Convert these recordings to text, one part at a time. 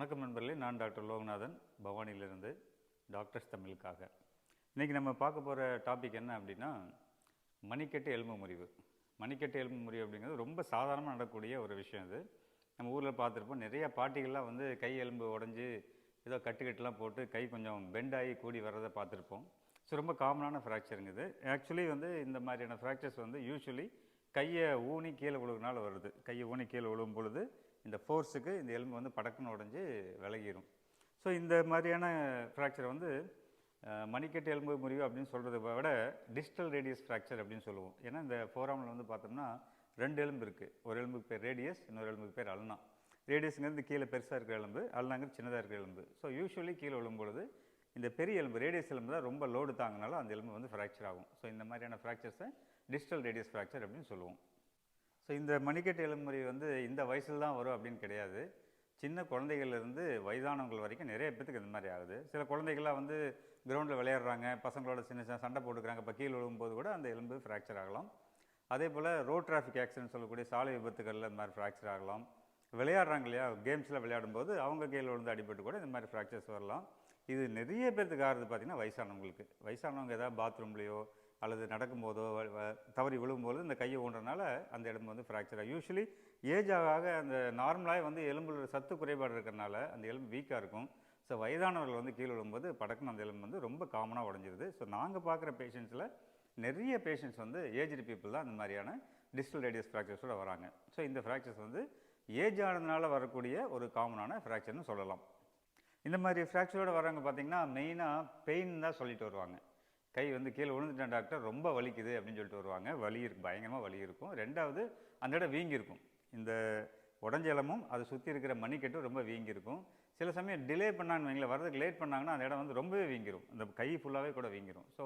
வணக்கம் நண்பர்களே நான் டாக்டர் லோகநாதன் பவானியிலிருந்து டாக்டர்ஸ் தமிழுக்காக. இன்றைக்கி நம்ம பார்க்க போகிற டாபிக் என்ன அப்படின்னா மணிக்கட்டு எலும்பு முறிவு. மணிக்கட்டு எலும்பு முறிவு அப்படிங்கிறது ரொம்ப சாதாரணமாக நடக்கக்கூடிய ஒரு விஷயம் இது. நம்ம ஊரில் பார்த்துருப்போம் நிறைய பாட்டிகள்லாம் வந்து கை எலும்பு உடஞ்சி ஏதோ கட்டுக்கட்டுலாம் போட்டு கை கொஞ்சம் பெண்ட் ஆகி கூடி வர்றதை பார்த்துருப்போம். ஸோ ரொம்ப காமனான ஃப்ராக்சருங்க இது. ஆக்சுவலி வந்து இந்த மாதிரியான ஃப்ராக்சர்ஸ் வந்து யூஸ்வலி கையை ஊனி கீழே விழுகுனால வருது. கையை ஊனி கீழே விழுகும் பொழுது இந்த ஃபோர்ஸுக்கு இந்த எலும்பு வந்து படக்குன்னு உடஞ்சி விலகிடும் ஸோ இந்த மாதிரியான ஃப்ராக்சர் வந்து மணிக்கட்டு எலும்பு முறிவு அப்படின்னு சொல்கிறத விட டிஸ்டல் ரேடியஸ் ஃப்ராக்சர் அப்படின்னு சொல்லுவோம். ஏன்னா இந்த ஃபோராமில் வந்து பார்த்தோம்னா ரெண்டு எலும்பு இருக்குது ஒரு எலும்புக்கு பேர் ரேடியஸ் இன்னொரு எலும்புக்கு பேர் அல்னா. ரேடியஸுங்கிறது கீழே பெருசாக இருக்கிற எலும்பு அல்னாங்கிறது சின்னதாக இருக்கிற எலும்பு. ஸோ யூஸ்வலி கீழே விழும்பொழுது இந்த பெரிய எலும்பு ரேடியஸ் எலும்பு தான் ரொம்ப லோடு தாங்கினாலும் அந்த எலும்பு வந்து ஃப்ராக்சர் ஆகும். ஸோ இந்த மாதிரியான ஃப்ராக்சர்ஸை டிஜிட்டல் ரேடியஸ் ஃப்ராக்சர் அப்படின்னு சொல்லுவோம். ஸோ இந்த மணிக்கட்டு எலும்புமுறை வந்து இந்த வயசில் தான் வரும் அப்படின்னு கிடையாது. சின்ன குழந்தைகள்லேருந்து வயதானவங்கள் வரைக்கும் நிறைய பேத்துக்கு இந்த மாதிரி ஆகுது. சில குழந்தைகள்லாம் வந்து கிரவுண்டில் விளையாடுறாங்க பசங்களோட சின்ன சின்ன சண்டை போட்டுக்கிறாங்க இப்போ கீழே விழும்போது கூட அந்த எலும்பு ஃப்ராக்சர் ஆகலாம். அதே போல் ரோட் டிராஃபிக் ஆக்சிடென்ட் சொல்லக்கூடிய சாலை விபத்துகளில் இந்த மாதிரி ஃப்ராக்சர் ஆகலாம். விளையாடுறாங்க இல்லையா கேம்ஸில் விளையாடும்போது அவங்க கீழே விழுந்து அடிபட்டு கூட இந்த மாதிரி ஃப்ராக்சர்ஸ் வரலாம். இது நிறைய பேர்த்துக்கு ஆகிறது பார்த்திங்கன்னா வயசானவங்களுக்கு. வயசானவங்க ஏதாவது பாத்ரூம்லேயோ அல்லது நடக்கும்போதோ வ- தவறி விழும்போது இந்த கையை ஊன்றனால அந்த எலும்பு வந்து ஃப்ராக்சர் ஆகும். யூஸ்வலி ஏஜ் ஆக ஆக அந்த நார்மலாக வந்து எலும்புல சத்து குறைபாடு இருக்கிறனால அந்த எலும்பு வீக்காக இருக்கும். ஸோ வயதானவர்கள் வந்து கீழே விழும்போது படக்குன்னு அந்த எலும்பு வந்து ரொம்ப காமனாக உடஞ்சிருது. ஸோ நாங்கள் பார்க்குற பேஷண்ட்ஸில் நிறைய பேஷண்ட்ஸ் வந்து ஏஜ்டு பீப்புள் தான் அந்த மாதிரியான டிஸ்டல் ரேடியஸ் ஃப்ராக்சர்ஸோட வராங்க. ஸோ இந்த ஃப்ராக்சர்ஸ் வந்து ஏஜ் ஆனதுனால வரக்கூடிய ஒரு காமனான ஃப்ராக்சர்னு சொல்லலாம். இந்த மாதிரி ஃப்ராக்சரோடு வரவங்க பார்த்தீங்கன்னா மெயினாக பெயின் தான் சொல்லிட்டு வருவாங்க. கை வந்து கீழே விழுந்துட்டேன் டாக்டர் ரொம்ப வலிக்குது அப்படின்னு சொல்லிட்டு வருவாங்க. வலி இருக்கு பயங்கரமாக வலி இருக்கும். ரெண்டாவது அந்த இடம் வீங்கி இருக்கும் இந்த உடஞ்சலமும் அதை சுற்றி இருக்கிற மணிக்கட்டும் ரொம்ப வீங்கி இருக்கும் சில சமயம் டிலே பண்ணான்னு வைங்களேன் வரதுக்கு லேட் பண்ணாங்கன்னா அந்த இடம் வந்து ரொம்பவே வீங்கிரும். இந்த கை ஃபுல்லாகவே கூட வீங்கிரும். ஸோ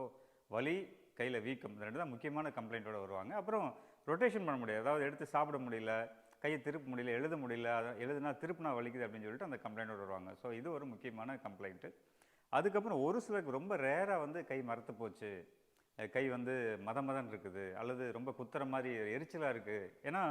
வலி கையில் வீக்கம். இந்த ரெண்டு தான் முக்கியமான கம்ப்ளைண்ட்டோடு வருவாங்க. அப்புறம் ரொட்டேஷன் பண்ண முடியாது. அதாவது எடுத்து சாப்பிட முடியல கையை திருப்ப முடியல எழுத முடியல அதை எழுதுனா திருப்பினா வலிக்குது அப்படின்னு சொல்லிட்டு அந்த கம்ப்ளைண்ட்டோடு வருவாங்க. ஸோ இது ஒரு முக்கியமான கம்ப்ளைண்ட்டு அதுக்கப்புறம் ஒரு சிலருக்கு ரொம்ப ரேராக வந்து கை மரத்து போச்சு. கை வந்து மத மதன் இருக்குது அல்லது ரொம்ப குத்துற மாதிரி எரிச்சலாக இருக்குது ஏன்னா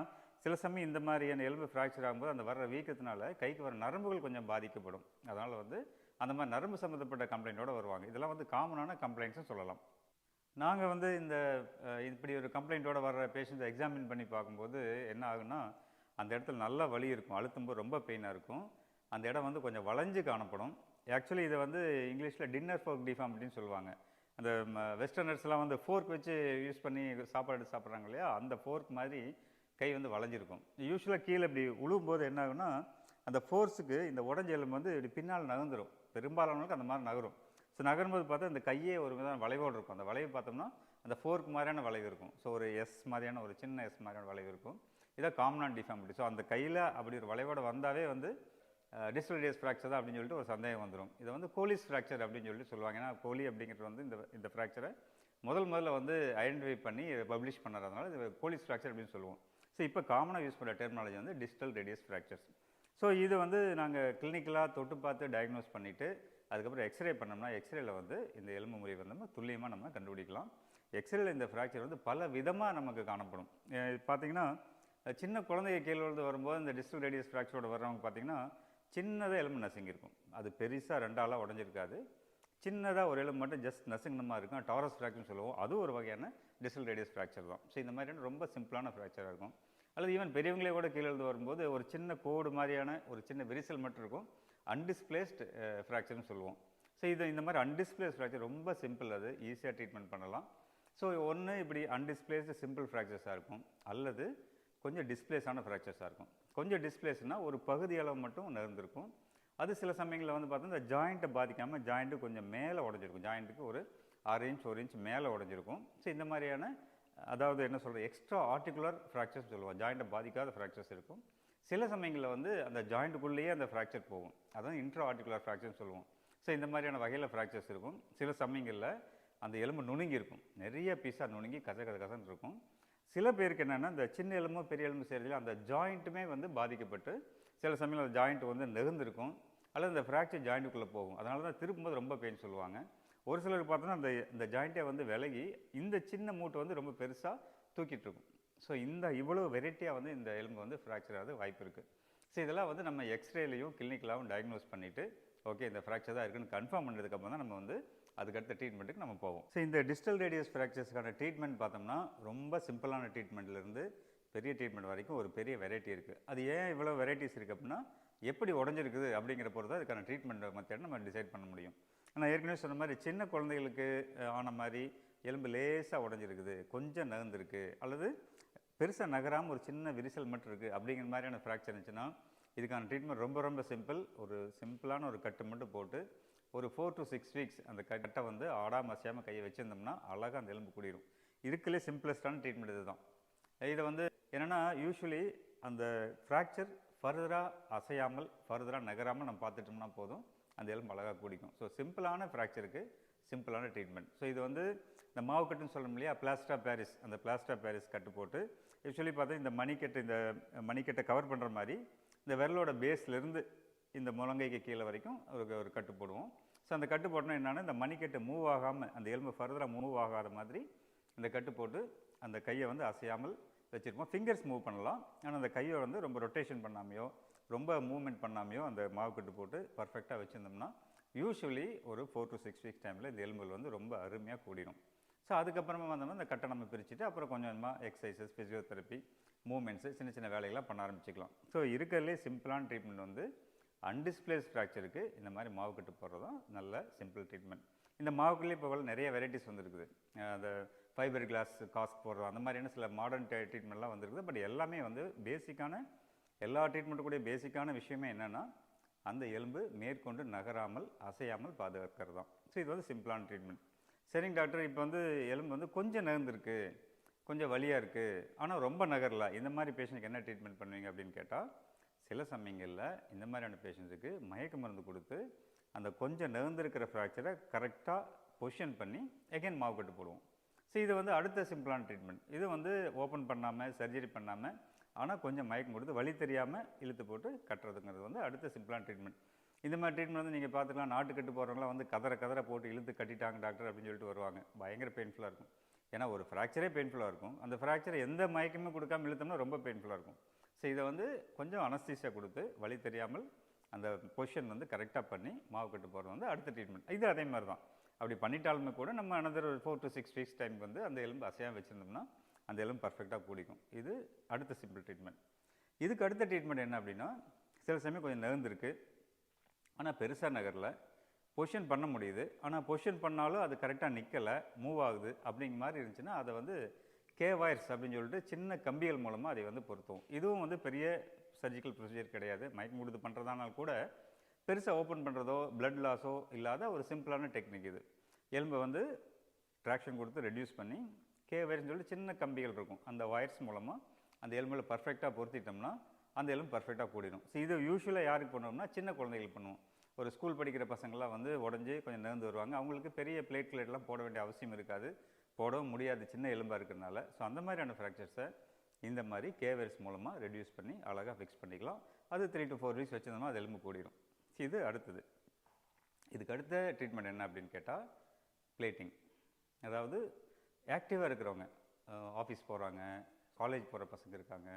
சில சமயம் இந்த மாதிரியான எலும்பு ஃப்ராக்சர் ஆகும்போது அந்த வர்ற வீக்கத்தினால கைக்கு வர நரம்புகள் கொஞ்சம் பாதிக்கப்படும். அதனால் வந்து அந்த மாதிரி நரம்பு சம்மந்தப்பட்ட கம்ப்ளைண்ட்டோடு வருவாங்க. இதெல்லாம் வந்து காமனான கம்ப்ளைண்ட்ஸும் சொல்லலாம். நாங்கள் வந்து இந்த இப்படி ஒரு கம்ப்ளைண்ட்டோட வர்ற பேஷண்ட்ஸை எக்ஸாமின் பண்ணி பார்க்கும்போது என்ன ஆகுன்னா அந்த இடத்துல நல்லா வலி இருக்கும். அழுத்தும்போது ரொம்ப பெயினாக இருக்கும். அந்த இடம் வந்து கொஞ்சம் வளைஞ்சு காணப்படும். ஆக்சுவலி இதை வந்து இங்கிலீஷில் டின்னர் ஃபோர்க் டிஃபார்ம் அப்படின்னு சொல்லுவாங்க. அந்த வெஸ்டர்னர்ஸ்லாம் வந்து ஃபோர்க் வச்சு யூஸ் பண்ணி சாப்பாடு சாப்பிட்றாங்க இல்லையா? அந்த ஃபோர்க் மாதிரி கை வந்து வளைஞ்சிருக்கும். யூஸ்வலாக கீழே இப்படி உழுவும்போது என்ன ஆகுன்னா அந்த ஃபோர்ஸுக்கு இந்த உடஞ்ச எலும்பு வந்து இப்படி பின்னால் நகர்ந்துடும் பெரும்பாலானவங்களுக்கு அந்த மாதிரி நகரும். ஸோ நகரும்போது பார்த்தா இந்த கையே ஒரு விதமான வளைவோடு இருக்கும். அந்த வளைவு பார்த்தோம்னா அந்த ஃபோர்க் மாதிரியான வளைவு இருக்கும். ஸோ ஒரு எஸ் மாதிரியான ஒரு சின்ன எஸ் மாதிரியான வளைவு இருக்கும். இதான் காமனான் டிஃபார்மிட்டி ஸோ அந்த கையில் அப்படி ஒரு வளைவோடு வந்தாவே வந்து டிஸ்டல் ஃப்ராக்சர் தான் அப்படின்னு சொல்லிட்டு ஒரு சந்தேகம் வந்துடும் இதை வந்து கோலிஸ் ஃப்ராக்சர் அப்படின்னு சொல்லிட்டு சொல்லுவாங்க. ஏன்னா கோலி அப்படிங்கிறது வந்து இந்த இந்த ஃப்ராக்சரை முதல் முதல்ல வந்து ஐடென்டிஃபை பண்ணி பப்ளிஷ் பண்ணுறதுனால இது கோலிஸ் ஃப்ராக்சர் அப்படின்னு சொல்லுவோம். ஸோ இப்போ காமனாக யூஸ் பண்ணுற டெர்மினாலஜி வந்து டிஸ்டல் ரேடியஸ் ஃப்ராக்சர்ஸ் ஸோ இது வந்து நாங்கள் கிளினிக்கலாக தொட்டு பார்த்து டயக்னோஸ் பண்ணிவிட்டு அதுக்கப்புறம் எக்ஸ்ரே பண்ணோம்னா எக்ஸ்ரேல வந்து இந்த எலும்பு முறை வந்து நம்ம துல்லியமாக நம்ம கண்டுபிடிக்கலாம். எக்ஸ்ரேல இந்த ஃப்ராக்சர் வந்து பல விதமாக நமக்கு காணப்படும். அஹ் பார்த்தீங்கன்னா சின்ன குழந்தைய கீழே வரும்போது இந்த டிஸ்டல் ரேடியஸ் ஃப்ராக்சரோட வர்றவங்க பார்த்தீங்கன்னா சின்னதாக எலும்பு நசுங்கியிருக்கும். அது பெருசாக ரெண்டாளாக உடஞ்சிருக்காது. சின்னதாக ஒரு எலும்பு மட்டும் ஜஸ்ட் நசுங்கினமாக இருக்கும். டாரஸ் ஃப்ராக்சர்னு சொல்லுவோம். அதுவும் ஒரு வகையான டிசல் ரேடியஸ் ஃப்ராக்சர் தான். ஸோ இந்த மாதிரியான ரொம்ப சிம்பிளான ஃப்ராக்சராக இருக்கும். அல்லது ஈவன் பெரியவங்களே கூட கீழே எழுந்து வரும்போது ஒரு சின்ன கோடு மாதிரியான ஒரு சின்ன விரிசல் மட்டும் இருக்கும். அன்டிஸ்பிளேஸ்டு ஃப்ராக்சர்னு சொல்லுவோம். ஸோ இது இந்த மாதிரி அன்டிஸ்பிளேஸ் ஃப்ராக்சர் ரொம்ப சிம்பிள் அது. ஈஸியாக ட்ரீட்மெண்ட் பண்ணலாம். ஸோ ஒன்று இப்படி அன்டிஸ்பிளேஸ்டு சிம்பிள் ஃப்ராக்சர்ஸாக இருக்கும். அல்லது கொஞ்சம் டிஸ்பிளேஸான ஃப்ராக்சர்ஸாக இருக்கும். கொஞ்சம் டிஸ்பிளேஸ்னால் ஒரு பகுதி அளவு மட்டும் நிறந்திருக்கும் அது சில சமயங்களில் வந்து பார்த்தோன்னா இந்த ஜாயிண்ட்டை பாதிக்காமல் ஜாயிண்ட்டு கொஞ்சம் மேலே உடஞ்சிருக்கும். ஜாயிண்ட்டுக்கு ஒரு ஆறு இன்ச் ஒரு இன்ச் மேலே உடஞ்சிருக்கும். ஸோ இந்த மாதிரியான அதாவது என்ன சொல்கிறது எக்ஸ்ட்ரா ஆர்டிகுலர் ஃப்ராக்சர்ஸ் சொல்லுவோம். ஜாயிண்ட்டை பாதிக்காத ஃப்ராக்சர்ஸ் இருக்கும். சில சமயங்களில் வந்து அந்த ஜாயிண்ட்டுக்குள்ளேயே அந்த ஃப்ராக்சர் போகும். அதான் இன்ட்ரா ஆர்டிகுலர் ஃப்ராக்சர்னு சொல்லுவோம். ஸோ இந்த மாதிரியான வகையில் ஃப்ராக்சர்ஸ் இருக்கும். சில சமயங்களில் அந்த எலும்பு நுணுங்கி இருக்கும். நிறைய பீஸாக நுணுங்கி கச கச கசன்னு இருக்கும். சில பேருக்கு என்னென்னா இந்த சின்ன எலும்பு பெரிய எலும்பு செய்கிறதுல அந்த ஜாயிண்ட்டுமே வந்து பாதிக்கப்பட்டு சில சமயம் அந்த ஜாயிண்ட் வந்து நெகுந்திருக்கும் அல்லது இந்த ஃப்ராக்சர் ஜாயிண்ட்டுக்குள்ளே போகும். அதனால தான் திருப்பும்போது ரொம்ப பெயின் சொல்லுவாங்க. ஒரு சிலருக்கு பார்த்தோன்னா அந்த இந்த ஜாயிண்ட்டே வந்து விலகி இந்த சின்ன மூட்டை வந்து ரொம்ப பெருசாக தூக்கிட்டு இருக்கும். ஸோ இந்த இவ்வளோ வெரைட்டியாக வந்து இந்த எலும்பு வந்து ஃப்ராக்சர் ஆகிறது வாய்ப்பு இருக்குது ஸோ இதெல்லாம் வந்து நம்ம எக்ஸ்ரேலையும் கிளினிக்கலாகவும் டயக்னோஸ் பண்ணிவிட்டு ஓகே இந்த ஃப்ராக்சர் தான் இருக்குன்னு கன்ஃபார்ம் பண்ணுறதுக்கப்புறம் தான் நம்ம வந்து அதுக்கடுத்த ட்ரீட்மெண்ட்டுக்கு நம்ம போவோம். ஸோ இந்த டிஸ்டல் ரேடியஸ் ஃப்ராக்சர்ஸ்க்கான ட்ரீட்மெண்ட் பார்த்தோம்னா ரொம்ப சிம்பிளான ட்ரீட்மெண்ட்லேருந்து பெரிய ட்ரீட்மெண்ட் வரைக்கும் ஒரு பெரிய வெரைட்டி இருக்குது அது ஏன் இவ்வளோ வெரைட்டிஸ் இருக்குது அப்படின்னா எப்படி உடஞ்சிருக்குது அப்படிங்கிற பொறுத்து அதுக்கான ட்ரீட்மெண்ட் மெத்தட் நம்ம டிசைட் பண்ண முடியும். நான் ஏற்கனவே சொன்ன மாதிரி சின்ன குழந்தைகளுக்கு ஆன மாதிரி எலும்பு லேசாக உடஞ்சிருக்குது கொஞ்சம் நகர்ந்துருக்கு அல்லது பெருசாக நகராமல் ஒரு சின்ன விரிசல் மட்டும் இருக்குது அப்படிங்கிற மாதிரியான ஃப்ராக்சர் இருந்துச்சுன்னா இதுக்கான ட்ரீட்மெண்ட் ரொம்ப ரொம்ப சிம்பிள் ஒரு சிம்பிளான ஒரு கட்டு மட்டும் போட்டு ஒரு ஃபோர் டு சிக்ஸ் வீக்ஸ் அந்த கட்டை வந்து ஆடாம அசையாமல் கையை வச்சுருந்தோம்னா அழகாக அந்த எலும்பு கூடிரும். இதுக்குள்ளே சிம்பிளஸ்டான ட்ரீட்மெண்ட் இதுதான். இதை வந்து என்னென்னா யூஸ்வலி அந்த ஃப்ராக்சர் ஃபர்தராக அசையாமல் ஃபர்தராக நகராமல் நம்ம பார்த்துட்டோம்னா போதும் அந்த எலும்பு அழகாக கூடிக்கும். ஸோ சிம்பிளான ஃப்ராக்சருக்கு சிம்பிளான ட்ரீட்மெண்ட் ஸோ இது வந்து இந்த மாவு கட்டுன்னு சொல்லணும் இல்லையா பிளாஸ்டா பேரிஸ் அந்த பிளாஸ்டா பேரிஸ் கட்டு போட்டு யூஸ்வலி பார்த்தா இந்த மணிக்கட்டு இந்த மணிக்கட்டை கவர் பண்ணுற மாதிரி இந்த விரலோட பேஸ்லேருந்து இந்த முழங்கைக்கு கீழே வரைக்கும் ஒரு ஒரு கட்டு போடுவோம். ஸோ அந்த கட்டு போட்டோன்னா என்னென்னா இந்த மணிக்கட்டு மூவ் ஆகாமல் அந்த எலும்பு ஃபர்தராக மூவ் ஆகாத மாதிரி இந்த கட்டு போட்டு அந்த கையை வந்து அசையாமல் வச்சுருப்போம். ஃபிங்கர்ஸ் மூவ் பண்ணலாம். ஆனால் அந்த கையை வந்து ரொம்ப ரொட்டேஷன் பண்ணாமையோ ரொம்ப மூவ்மெண்ட் பண்ணாமையோ அந்த மாவு கட்டு போட்டு பர்ஃபெக்டாக வச்சுருந்தோம்னா யூஸ்வலி ஒரு ஃபோர் டு சிக்ஸ் வீக்ஸ் டைமில் இந்த எலும்புகள் வந்து ரொம்ப அருமையாக கூடிடும் ஸோ அதுக்கப்புறமா வந்தோம்னா இந்த கட்டை நம்ம பிரிச்சுட்டு அப்புறம் கொஞ்சம் கொஞ்சமாக எக்ஸசைசஸ் ஃபிசியோதெரப்பி மூவ்மெண்ட்ஸு சின்ன சின்ன வேலைகள்லாம் பண்ண ஆரம்பிச்சிக்கலாம். ஸோ இருக்கிறதுலே சிம்பிளான ட்ரீட்மெண்ட் வந்து அன்டிஸ்பிளேஸ் ஃப்ராக்சருக்கு இந்த மாதிரி மாவு கட்டு போடுறது தான் நல்ல சிம்பிள் ட்ரீட்மெண்ட் இந்த மாவுக்குள்ளே இப்போ நிறைய வெரைட்டிஸ் வந்துருக்குது. அந்த ஃபைபர் கிளாஸ் காஸ்க் போடுறோம் அந்த மாதிரியான சில மாடர்ன் ட்ரீட்மெண்ட்லாம் வந்துருக்குது. பட் எல்லாமே வந்து பேசிக்கான எல்லா ட்ரீட்மெண்ட்டு கூட பேசிக்கான விஷயமே என்னென்னா அந்த எலும்பு மேற்கொண்டு நகராமல் அசையாமல் பாதுகாக்கிறது தான் ஸோ இது வந்து சிம்பிளான ட்ரீட்மெண்ட் சரிங்க டாக்டர் இப்போ வந்து எலும்பு வந்து கொஞ்சம் நகர்ந்துருக்கு கொஞ்சம் வலியாக இருக்குது ஆனால் ரொம்ப நகரல. இந்த மாதிரி பேஷண்ட்டுக்கு என்ன ட்ரீட்மெண்ட் பண்ணுவீங்க அப்படின்னு கேட்டால் சில சமயங்களில் இந்த மாதிரியான பேஷண்ட்ஸுக்கு மயக்க மருந்து கொடுத்து அந்த கொஞ்சம் நகர்ந்திருக்கிற ஃப்ராக்சரை கரெக்டாக பொசிஷன் பண்ணி எகைன் மாவு கட்டு போடுவோம். ஸோ இது வந்து அடுத்த சிம்பிளான ட்ரீட்மெண்ட் இது வந்து ஓப்பன் பண்ணாமல் சர்ஜரி பண்ணாமல் ஆனால் கொஞ்சம் மயக்கம் கொடுத்து வழி தெரியாமல் இழுத்து போட்டு கட்டுறதுங்கிறது வந்து அடுத்த சிம்பிளான ட்ரீட்மெண்ட் இந்த மாதிரி ட்ரீட்மெண்ட் வந்து நீங்கள் பார்த்துக்கலாம். நாட்டு கட்டு போகிறவங்களாம் வந்து கதற கதற போட்டு இழுத்து கட்டிட்டாங்க டாக்டர் அப்படின்னு சொல்லிட்டு வருவாங்க. பயங்கர பெயின்ஃபுல்லாக இருக்கும். ஏன்னா ஒரு ஃப்ராக்சரே பெயின்ஃபுல்லாக இருக்கும். அந்த ஃப்ராக்சரை எந்த மயக்கமே கொடுக்காம இழுத்தோம்னா ரொம்ப பெயின்ஃபுல்லாக இருக்கும். ஸோ இதை வந்து கொஞ்சம் அனஸ்தீசியா கொடுத்து வழி தெரியாமல் அந்த பொசிஷன் வந்து கரெக்டாக பண்ணி மாவு கட்டு போகிறது வந்து அடுத்த ட்ரீட்மெண்ட் இது அதே மாதிரி தான் அப்படி பண்ணிட்டாலுமே கூட நம்ம அனதர் ஒரு four to six weeks time வந்து அந்த எலும்பு அசையாக வச்சுருந்தோம்னா அந்த எலும்பு பர்ஃபெக்டாக கூடிக்கும். இது அடுத்த சிம்பிள் ட்ரீட்மெண்ட் இதுக்கு அடுத்த ட்ரீட்மெண்ட் என்ன அப்படின்னா சில சமயம் கொஞ்சம் நகர்ந்துருக்கு ஆனால் பெருசாக நகரில். பொசிஷன் பண்ண முடியுது. ஆனால் பொசிஷன் பண்ணாலும் அது கரெக்டாக நிற்கலை மூவ் ஆகுது அப்படிங்கிற மாதிரி இருந்துச்சுன்னா அதை வந்து கே வயர்ஸ் அப்படின்னு சொல்லிட்டு சின்ன கம்பிகள் மூலமாக அதை வந்து பொருத்துவோம் இதுவும் வந்து பெரிய சர்ஜிக்கல் ப்ரொசீஜர் கிடையாது. மயக்கம் கொடுத்து பண்ணுறதானால் கூட பெருசாக ஓப்பன் பண்ணுறதோ பிளட் லாஸோ இல்லாத ஒரு சிம்பிளான டெக்னிக் இது. எலும்பை வந்து ட்ராக்ஷன் கொடுத்து ரெடியூஸ் பண்ணி கே வயர்ஸ்னு சொல்லிட்டு சின்ன கம்பிகள் இருக்கும். அந்த வயர்ஸ் மூலமாக அந்த எலும்பில் பர்ஃபெக்டாக பொருத்திட்டோம்னா அந்த எலும்பு பர்ஃபெக்டாக கூடிடும் ஸோ இது யூஸ்வலாக யாருக்கு பண்ணோம்னா சின்ன குழந்தைகளுக்கு பண்ணுவோம். ஒரு ஸ்கூல் படிக்கிற பசங்களாம் வந்து உடஞ்சி கொஞ்சம் நேர்ந்து வருவாங்க. அவங்களுக்கு பெரிய பிளேட் பிளேட்லாம் போட வேண்டிய அவசியம் இருக்காது. போடவும் முடியாது சின்ன எலும்பாக இருக்கிறனால ஸோ அந்த மாதிரியான ஃப்ராக்சர்ஸை இந்த மாதிரி கேவர்ஸ் மூலமாக ரெடியூஸ் பண்ணி அழகாக ஃபிக்ஸ் பண்ணிக்கலாம். அது த்ரீ டு ஃபோர் வீக்ஸ் வச்சிருந்தோம்னா அது எலும்பு கூடிடும் இது அடுத்தது. இதுக்கு அடுத்த ட்ரீட்மெண்ட் என்ன அப்படின்னு கேட்டால் பிளேட்டிங் அதாவது ஆக்டிவாக இருக்கிறவங்க ஆஃபீஸ் போகிறாங்க காலேஜ் போகிற பசங்க இருக்காங்க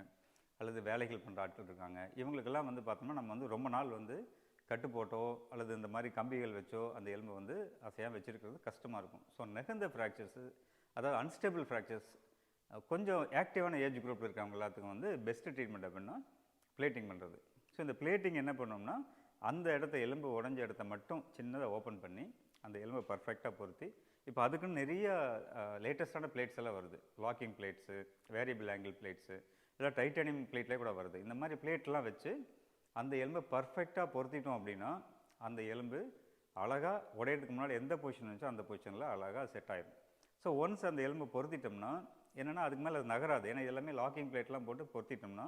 அல்லது வேலைகள் பண்ணுற ஆட்கள் இருக்காங்க இவங்களுக்கெல்லாம் வந்து பார்த்தோம்னா நம்ம வந்து ரொம்ப நாள் வந்து கட்டு போட்டோ அல்லது இந்த மாதிரி கம்பிகள் வச்சோ அந்த எலும்பை வந்து அசையாக வச்சுருக்கிறது கஷ்டமாக இருக்கும். ஸோ நெகந்த ஃப்ராக்சர்ஸு அதாவது அன்ஸ்டேபிள் ஃப்ராக்சர்ஸ் கொஞ்சம் ஆக்டிவான ஏஜ் குரூப்பில் இருக்கிறவங்க எல்லாத்துக்கும் வந்து பெஸ்ட் ட்ரீட்மெண்ட் அப்படின்னா பிளேட்டிங் பண்ணுறது ஸோ இந்த பிளேட்டிங் என்ன பண்ணோம்னா அந்த இடத்த எலும்பு உடஞ்ச இடத்த மட்டும் சின்னதாக ஓப்பன் பண்ணி அந்த எலும்பை பர்ஃபெக்டாக பொருத்தி இப்போ அதுக்குன்னு நிறைய லேட்டஸ்டான பிளேட்ஸ் எல்லாம் வருது. Locking plates variable angle plates இல்லை டைட்டானியம் பிளேட்லேயே கூட வருது. இந்த மாதிரி பிளேட்லாம் வச்சு அந்த எலும்பை பர்ஃபெக்டாக பொருத்திட்டோம் அப்படின்னா அந்த எலும்பு அழகாக உடையிறதுக்கு முன்னாடி எந்த பொசிஷன் இருந்துச்சோ அந்த பொசிஷனில் அழகாக செட் ஆகிடும் ஸோ ஒன்ஸ் அந்த எலும்பை பொருத்திட்டோம்னா என்னென்னா அதுக்கு மேலே அது நகராது. ஏன்னா எல்லாமே லாக்கிங் பிளேட்லாம் போட்டு பொருத்திட்டோம்னா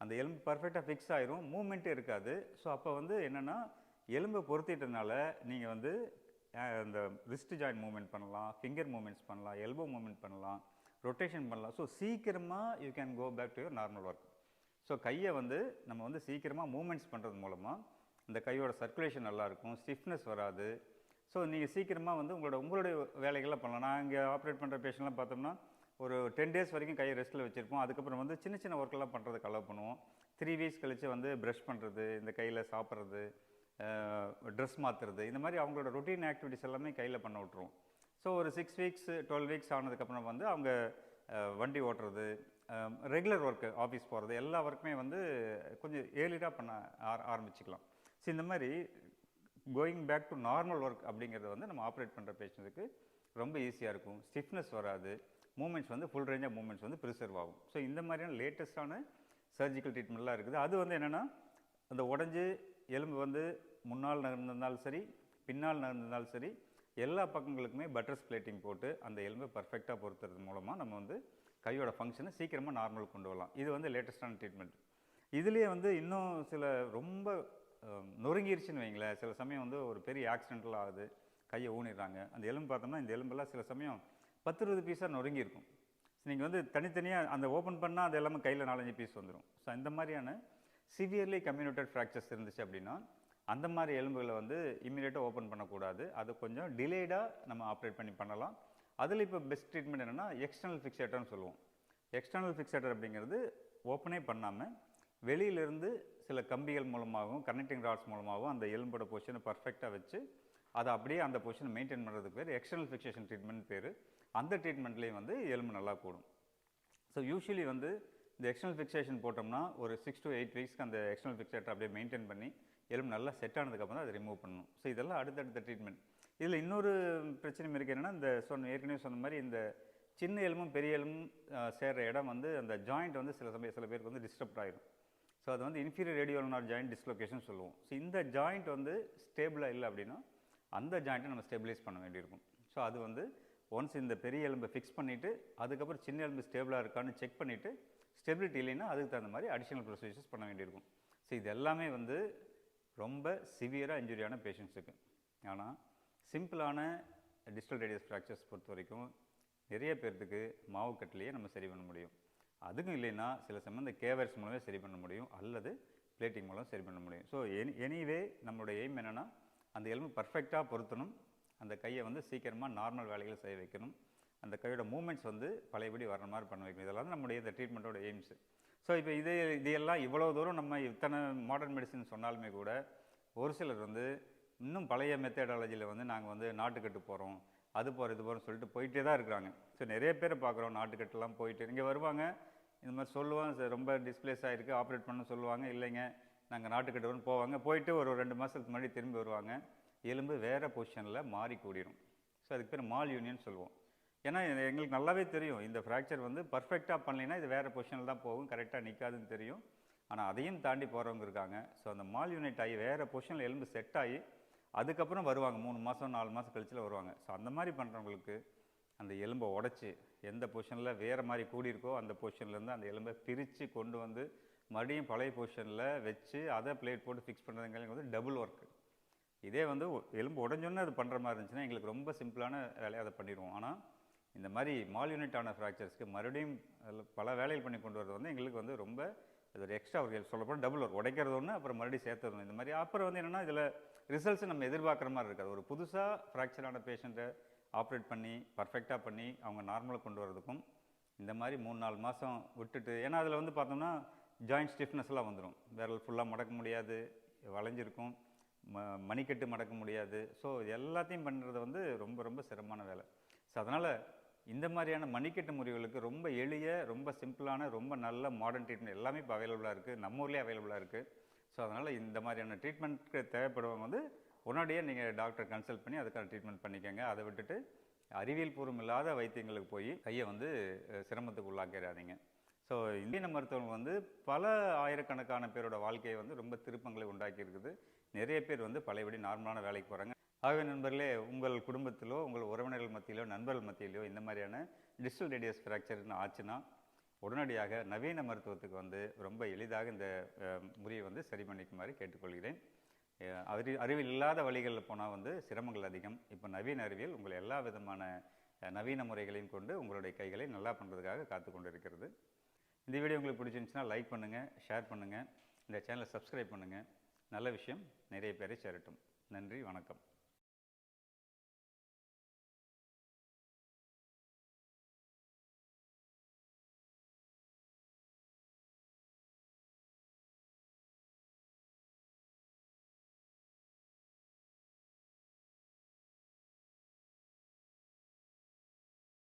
அந்த எலும்பு பர்ஃபெக்டாக ஃபிக்ஸ் ஆயிரும். மூமெண்ட்டே இருக்காது. ஸோ அப்போ வந்து என்னென்னா எலும்பை பொருத்திட்டனால நீங்கள் வந்து இந்த ரிஸ்ட் ஜாயின் மூமெண்ட் பண்ணலாம் ஃபிங்கர் மூமெண்ட்ஸ் பண்ணலாம் எல்போ மூமெண்ட் பண்ணலாம் ரொட்டேஷன் பண்ணலாம். ஸோ சீக்கிரமாக you can go back to your normal work so கையை வந்து நம்ம வந்து சீக்கிரமாக மூமெண்ட்ஸ் பண்ணுறது மூலமாக இந்த கையோட சர்க்குலேஷன் நல்லாயிருக்கும் ஸ்டிஃப்னஸ் வராது. ஸோ நீங்கள் சீக்கிரமாக வந்து உங்களோட உங்களுடைய வேலைகள்லாம் பண்ணலாம். நான் இங்கே ஆப்ரேட் பண்ணுற பேஷண்ட்லாம் பார்த்தோம்னா ஒரு டென் டேஸ் வரைக்கும் கையை ரெஸ்ட்டில் வச்சுருப்போம். அதுக்கப்புறம் வந்து சின்ன சின்ன ஒர்க்கெல்லாம் பண்ணுறதுக்கு அலோவ் பண்ணுவோம். த்ரீ வீக்ஸ் கழித்து வந்து ப்ரஷ் பண்ணுறது இந்த கையில் சாப்பிட்றது ட்ரெஸ் மாற்றுறது இந்த மாதிரி அவங்களோட ரொட்டீன் ஆக்டிவிட்டிஸ் எல்லாமே கையில் பண்ண விட்ருவோம் ஸோ ஒரு சிக்ஸ் வீக்ஸ் டுவெல் வீக்ஸ் ஆனதுக்கப்புறம் வந்து அவங்க வண்டி ஓட்டுறது ரெகுலர் ஒர்க்கு ஆஃபீஸ் போகிறது எல்லா ஒர்க்குமே வந்து கொஞ்சம் ஏர்லிடாக பண்ண ஆர ஆரம்பிச்சிக்கலாம். ஸோ இந்த மாதிரி going back to normal work அப்படிங்கிறது வந்து நம்ம ஆப்ரேட் பண்ணுற பேஷண்ட்டுக்கு ரொம்ப ஈஸியாக இருக்கும். ஸ்டிஃப்னஸ் வராது. மூமெண்ட்ஸ் வந்து ஃபுல் ரேஞ்ச் ஆஃப் மூமெண்ட்ஸ் வந்து ப்ரிசர்வ் ஆகும். ஸோ இந்த மாதிரியான லேட்டஸ்ட்டான சர்ஜிக்கல் ட்ரீட்மெண்ட்லாம் இருக்குது. அது வந்து என்னென்னா அந்த உடஞ்சி எலும்பு வந்து முன்னால் நகர்ந்திருந்தாலும் சரி பின்னால் நகர்ந்திருந்தாலும் சரி எல்லா பக்கங்களுக்குமே பட்டர்ஸ் பிளேட்டிங் போட்டு அந்த எலும்பை பர்ஃபெக்டாக பொறுத்துறது மூலமாக நம்ம வந்து கையோட ஃபங்க்ஷனை சீக்கிரமாக நார்மல் கொண்டு வரலாம். இது வந்து லேட்டஸ்டான ட்ரீட்மெண்ட் இதுலேயே வந்து இன்னும் சில ரொம்ப நொறுங்கிருச்சுன்னு வைங்களேன். சில சமயம் வந்து ஒரு பெரிய ஆக்சிடென்ட்லாம் ஆகுது. கையை ஊனிடுறாங்க. அந்த எலும்பு பார்த்தோம்னா இந்த எலும்பெல்லாம் சில சமயம் பத்து இருபது பீஸாக நொறுங்கியிருக்கும். நீங்கள் வந்து தனித்தனியாக அந்த ஓப்பன் பண்ணால் அது எல்லாமே கையில் நாலஞ்சு பீஸ் வந்துடும் ஸோ இந்த மாதிரியான சிவியர்லி கம்யூனிட்டட் ஃப்ராக்சர்ஸ் இருந்துச்சு அப்படின்னா அந்த மாதிரி எலும்புகளை வந்து இம்மிடியேட்டாக ஓப்பன் பண்ணக்கூடாது. அதை கொஞ்சம் டிலேடாக நம்ம ஆப்ரேட் பண்ணி பண்ணலாம். அதில் இப்போ பெஸ்ட் ட்ரீட்மெண்ட் என்னென்னா எக்ஸ்டர்னல் ஃபிக்ஸேட்டர்னு சொல்லுவோம். எக்ஸ்டர்னல் ஃபிக்ஸேட்டர் அப்படிங்கிறது ஓப்பனே பண்ணாமல் வெளியிலிருந்து சில கம்பிகள் மூலமாகவும் கனெக்டிங் ராட்ஸ் மூலமாகவும் அந்த எலும்போட பொசிஷனை பர்ஃபெக்டாக வச்சு அதை அப்படியே அந்த பொசிஷனை மெயின்டைன் பண்ணுறதுக்கு பேர் எக்ஸ்டர்னல் ஃபிக்ஸேஷன் ட்ரீட்மெண்ட் பேர். அந்த ட்ரீட்மெண்ட்லேயும் வந்து எலும்பு நல்லா கூடும். ஸோ யூஸ்வலி வந்து இந்த எக்ஸ்டர்னல் ஃபிக்ஸேஷன் போட்டோம்னா ஒரு சிக்ஸ் டு எயிட் வீக்ஸ்க்கு அந்த எக்ஸ்டர்னல் ஃபிக்ஸேட்டர் அப்படியே மெயின்டைன் பண்ணி எலும்பு நல்லா செட் ஆனதுக்கப்புறம் தான் அதை ரிமூவ் பண்ணணும். ஸோ இதெல்லாம் அடுத்தடுத்த ட்ரீட்மெண்ட் இதில் இன்னொரு பிரச்சனையும் இருக்குது என்னென்னா இந்த சொன்ன ஏற்கனவே சொன்ன மாதிரி இந்த சின்ன எலும்பும் பெரிய எலும்பும் சேர்கிற இடம் வந்து அந்த ஜாயிண்ட் வந்து சில சமயம் சில பேருக்கு வந்து டிஸ்டர்ப்ட் ஆயிடும். ஸோ அது வந்து இன்ஃபீரியர் ரேடியோலனார் ஜாயிண்ட் டிஸ்லொகேஷன் சொல்லுவோம். ஸோ இந்த ஜாயிண்ட் வந்து ஸ்டேபிளாக இல்லை அப்படின்னா அந்த ஜாயிண்ட்டை நம்ம ஸ்டேபிளைஸ் பண்ண வேண்டியிருக்கும். ஸோ அது வந்து ஒன்ஸ் இந்த பெரிய எலும்பை ஃபிக்ஸ் பண்ணிவிட்டு அதுக்கப்புறம் சின்ன எலும்பு ஸ்டேபிளாக இருக்கான்னு செக் பண்ணிவிட்டு ஸ்டெபிலிட்டி இல்லைன்னா அதுக்கு தகுந்த மாதிரி அடிஷனல் ப்ரொசீஜர்ஸ் பண்ண வேண்டியிருக்கும். ஸோ இது எல்லாமே வந்து ரொம்ப சிவியராக இன்ஜுரியான பேஷண்ட்ஸுக்கு ஆனால் சிம்பிளான டிஜிட்டல் ரேடியஸ் ஃப்ராக்சர்ஸ் பொறுத்த வரைக்கும் நிறைய பேர்த்துக்கு மாவு கட்டிலேயே நம்ம சரி பண்ண முடியும். அதுக்கும் இல்லைன்னா சில சமயம் இந்த கேவர்ஸ் மூலமே சரி பண்ண முடியும் அல்லது பிளேட்டிங் மூலம் சரி பண்ண முடியும். ஸோ எனி எனிவே நம்மளுடைய எய்ம் என்னென்னா அந்த எலும்பு பர்ஃபெக்டாக பொருத்தணும். அந்த கையை வந்து சீக்கிரமாக நார்மல் வேலைகளை செய்ய வைக்கணும். அந்த கையோட மூமெண்ட்ஸ் வந்து பழையபடி வர்ற மாதிரி பண்ண வைக்கணும். இதெல்லாம் தான் நம்முடைய இந்த ட்ரீட்மெண்ட்டோட எய்ம்ஸ் ஸோ இப்போ இதே இதையெல்லாம் இவ்வளோ தூரம் நம்ம இத்தனை மாடர்ன் மெடிசின் சொன்னாலுமே கூட ஒரு சிலர் வந்து இன்னும் பழைய மெத்தடாலஜியில் வந்து நாங்கள் வந்து நாட்டுக்கட்டு போகிறோம் அது போகிறோம் இது போகிறோம் சொல்லிட்டு போயிட்டே தான் இருக்கிறாங்க. ஸோ நிறைய பேர் பார்க்குறோம் நாட்டுக்கட்டுலாம் போயிட்டு. இங்கே வருவாங்க. இந்த மாதிரி சொல்லுவாங்க. "சார், ரொம்ப டிஸ்பிளேஸ் ஆகிருக்கு ஆப்ரேட் பண்ண சொல்லுவாங்க. இல்லைங்க. நாங்கள் நாட்டுக்கட்டுவோன்னு போவாங்க. போயிட்டு ஒரு ரெண்டு மாதத்துக்கு முன்னாடி திரும்பி வருவாங்க. எலும்பு வேறு பொசிஷனில் மாறி கூடிரும். ஸோ அதுக்கு பேர் மால் யூனியன் சொல்லுவோம். ஏன்னா எங்களுக்கு நல்லாவே தெரியும். இந்த ஃப்ராக்சர் வந்து பர்ஃபெக்டாக பண்ணலைன்னா இது வேறு பொசிஷனில் தான் போகும். கரெக்டாக நிற்காதுன்னு தெரியும். ஆனால் அதையும் தாண்டி போகிறவங்க இருக்காங்க. ஸோ அந்த மால் யூனிட் ஆகி வேறு பொசிஷனில் எலும்பு செட் ஆகி அதுக்கப்புறம் வருவாங்க. மூணு மாதம் நாலு மாதம் கழிச்சில் வருவாங்க. ஸோ அந்த மாதிரி பண்ணுறவங்களுக்கு அந்த எலும்பை உடச்சி எந்த பொசிஷனில் வேறு மாதிரி கூடியிருக்கோ அந்த பொசிஷன்லேருந்து அந்த எலும்பை பிரித்து கொண்டு வந்து மறுபடியும் பழைய பொசிஷனில் வச்சு அதை பிளேட் போட்டு ஃபிக்ஸ் பண்ணுறதுங்கிறது வந்து டபுள் ஒர்க்கு இதே வந்து எலும்பு உடஞ்சோன்னே அது பண்ணுற மாதிரி இருந்துச்சுன்னா எங்களுக்கு ரொம்ப சிம்பிளான வேலையை அதை பண்ணிடுவோம். ஆனால் இந்த மாதிரி மால் யூனிட் ஆன ஃப்ராக்சர்ஸ்க்கு மறுபடியும் அதில் பல வேலைகள் பண்ணி கொண்டு வரது வந்து எங்களுக்கு வந்து ரொம்ப இது ஒரு எக்ஸ்ட்ரா ஒரு சொல்லப்போனால் டபுள் ஒர்க் உடைக்கிறது ஒன்று அப்புறம் மறுபடியும் சேர்த்துடணும். இந்த மாதிரி அப்புறம் வந்து என்னென்னா இதில் ரிசல்ட்ஸ் நம்ம எதிர்பார்க்குற மாதிரி இருக்காது. ஒரு புதுசாக ஃப்ராக்சர் ஆன பேஷண்ட்டை ஆப்ரேட் பண்ணி பர்ஃபெக்டாக பண்ணி அவங்க நார்மலாக கொண்டு வரதுக்கும் இந்த மாதிரி மூணு நாலு மாதம் விட்டுட்டு ஏன்னா அதில் வந்து பார்த்தோம்னா ஜாயிண்ட் ஸ்டிஃப்னஸ் எல்லாம் வந்துடும் விரல் ஃபுல்லாக மடக்க முடியாது வளைஞ்சிருக்கும் ம மணிக்கட்டு மடக்க முடியாது. ஸோ இது எல்லாத்தையும் பண்ணுறது வந்து ரொம்ப ரொம்ப சிரமமான வேலை. ஸோ அதனால் இந்த மாதிரியான மணிக்கட்டு முறிவுகளுக்கு ரொம்ப எளிய ரொம்ப சிம்பிளான ரொம்ப நல்ல மாடர்ன் ட்ரீட்மெண்ட் எல்லாமே இப்போ அவைலபிளாக இருக்குது நம்ம ஊர்லேயே அவைலபிளாக இருக்குது ஸோ அதனால் இந்த மாதிரியான ட்ரீட்மெண்ட்க்கு தேவைப்படுவவங்க வந்து உடனடியாக நீங்கள் டாக்டர் கன்சல்ட் பண்ணி அதுக்கான ட்ரீட்மெண்ட் பண்ணிக்கோங்க. அதை விட்டுட்டு அறிவியல் பூர்வம் இல்லாத வைத்தியங்களுக்கு போய் கையை வந்து சிரமத்துக்கு உள்ளாக்கிறாதீங்க. ஸோ இந்திய மருத்துவம் வந்து பல ஆயிரக்கணக்கான பேரோட வாழ்க்கையை வந்து ரொம்ப திருப்பங்களை உண்டாக்கி இருக்குது. நிறைய பேர் வந்து பழையபடி நார்மலான வேலைக்கு போகிறாங்க ஆகவே நண்பர்களே உங்கள் குடும்பத்திலோ உங்கள் உறவினர்கள் மத்தியிலோ நண்பர்கள் மத்தியிலோ இந்த மாதிரியான டிஸ்டல் ரேடியஸ் ஃப்ராக்சர்னு ஆச்சுன்னா உடனடியாக நவீன மருத்துவத்துக்கு வந்து ரொம்ப எளிதாக இந்த முறியை முறையை வந்து சரி பண்ணிக்குமாறு கேட்டுக்கொள்கிறேன். அறி அறிவில் இல்லாத வழிகளில் போனால் வந்து சிரமங்கள் அதிகம். இப்போ நவீன அறிவியல் உங்களை எல்லா விதமான நவீன முறைகளையும் கொண்டு உங்களுடைய கைகளை நல்லா பண்ணுறதுக்காக காத்து கொண்டு இருக்கிறது இந்த வீடியோ உங்களுக்கு பிடிச்சிருந்துச்சுன்னா லைக் பண்ணுங்கள் ஷேர் பண்ணுங்கள் இந்த சேனலை சப்ஸ்கிரைப் பண்ணுங்கள் நல்ல விஷயம் நிறைய பேரை சேரட்டும். நன்றி வணக்கம்.